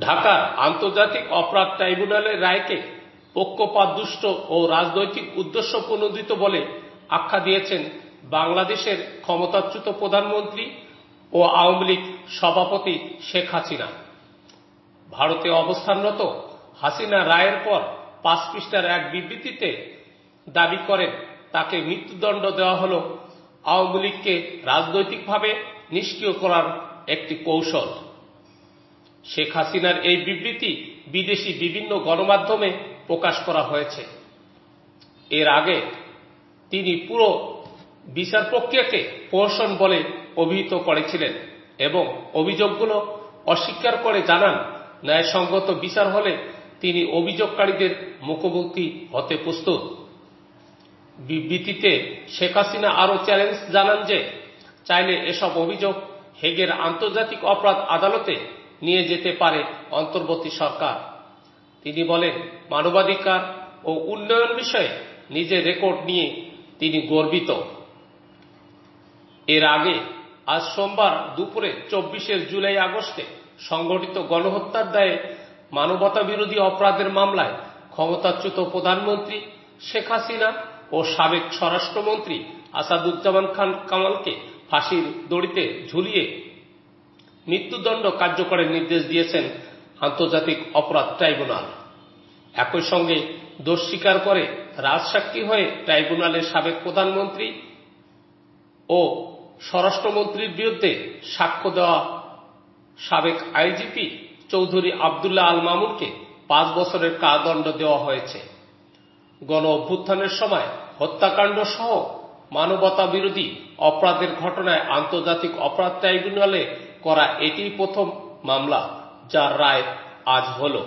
ঢাকার আন্তর্জাতিক অপরাধ ট্রাইব্যুনালের রায়কে পক্ষপাতদুষ্ট ও রাজনৈতিক উদ্দেশ্য প্রণোদিত বলে আখ্যা দিয়েছেন বাংলাদেশের ক্ষমতাচ্যুত প্রধানমন্ত্রী ও আওয়ামী লীগ সভাপতি শেখ হাসিনা। ভারতে অবস্থানরত হাসিনা রায়ের পর পাঁচ পৃষ্ঠার এক বিবৃতিতে দাবি করেন, তাকে মৃত্যুদণ্ড দেওয়া হল আওয়ামী লীগকে রাজনৈতিকভাবে নিষ্ক্রিয় করার একটি কৌশল। শেখ হাসিনার এই বিবৃতি বিদেশি বিভিন্ন গণমাধ্যমে প্রকাশ করা হয়েছে। এর আগে তিনি পুরো বিচার প্রক্রিয়াকে প্রহসন বলে অভিহিত করেছিলেন এবং অভিযোগগুলো অস্বীকার করে জানান, ন্যায়সঙ্গত বিচার হলে তিনি অভিযোগকারীদের মুখোমুখি হতে প্রস্তুত। বিবৃতিতে শেখ হাসিনা আরও চ্যালেঞ্জ জানান যে, চাইলে এসব অভিযোগ হেগের আন্তর্জাতিক অপরাধ আদালতে নিয়ে যেতে পারে অন্তর্বর্তী সরকার। তিনি বলেন, মানবাধিকার ও উন্নয়ন বিষয়ে নিজের রেকর্ড নিয়ে তিনি গর্বিত। এর আগে, আজ সোমবার দুপুরে চব্বিশের জুলাই আগস্টে সংগঠিত গণহত্যার দায়ে মানবতা বিরোধী অপরাধের মামলায় ক্ষমতাচ্যুত প্রধানমন্ত্রী শেখ হাসিনা ও সাবেক স্বরাষ্ট্রমন্ত্রী আসাদুজ্জামান খান কামালকে ফাঁসির দড়িতে ঝুলিয়ে মৃত্যুদণ্ড কার্যকরের নির্দেশ দিয়েছেন আন্তর্জাতিক অপরাধ ট্রাইব্যুনাল। একই সঙ্গে দোষ স্বীকার করে রাজসাক্ষী হয়ে ট্রাইব্যুনালের সাবেক প্রধানমন্ত্রী ও স্বরাষ্ট্রমন্ত্রীর বিরুদ্ধে সাক্ষ্য দেওয়া সাবেক আইজিপি চৌধুরী আবদুল্লাহ আল মামুনকে পাঁচ বছরের কারাদণ্ড দেওয়া হয়েছে। গণ অভ্যুত্থানের সময় হত্যাকাণ্ড সহ মানবতা বিরোধী অপরাধের ঘটনায় আন্তর্জাতিক অপরাধ ট্রাইব্যুনালে করা এটিই প্রথম মামলা যার রায় আজ হলো।